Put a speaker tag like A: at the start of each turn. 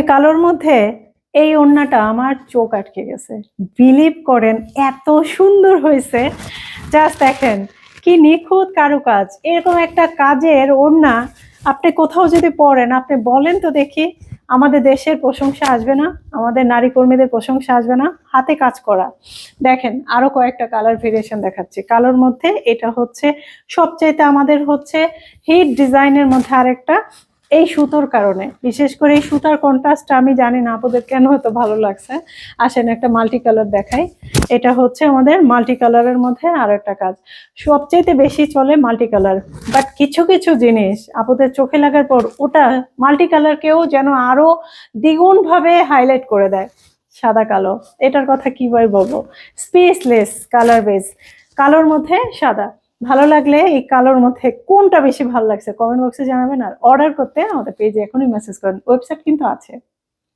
A: আজকে কালোর মধ্যে এই ওড়নাটা আমার চোখ আটকে গেছে। বিলিভ করেন, এত সুন্দর হয়েছে। জাস্ট দেখেন, কি নিখুঁত কারুকাজ। এরকম একটা কাজের ওড়না আপনি কোথাও যদি পড়েন, আপনি বলেন তো দেখি, আমাদের দেশের প্রশংসা আসবে না, আমাদের নারী কর্মীদের প্রশংসা আসবে না, হাতে কাজ করা। দেখেন, আরও কয়েকটা কালার ভেরিয়েশন দেখাচ্ছি। কালোর মধ্যে এটা হচ্ছে, সবচাইতে আমাদের হচ্ছে হিট ডিজাইনের মধ্যে আরেকটা এই সুতোর কারণে। বিশেষ করে এই সুতার কন্ট্রাস্টটা আমি জানি না আপনাদের কেন হয়তো ভালো লাগছে? আসেন একটা মাল্টি কালার দেখাই। এটা হচ্ছে আমাদের মাল্টি কালারের মধ্যে আর একটা কাজ। সবচেয়ে বেশি চলে মাল্টি কালার বাট কিছু কিছু জিনিস আপনাদের চোখে লাগার পর ওটা মাল্টি কালারকেও যেন আরও দ্বিগুণভাবে হাইলাইট করে দেয়। সাদা, কালো। এটার কথা কীভাবে বলব? স্পেসলেস কালার বেস কালোর মধ্যে সাদা। ভালো লাগলে এই কালোর মধ্যে কোনটা বেশি ভালো লাগছে? কমেন্ট বক্সে জানাবেন আর অর্ডার করতে আমাদের পেজে এখনই মেসেজ করেন। ওয়েবসাইট কিন্তু আছে।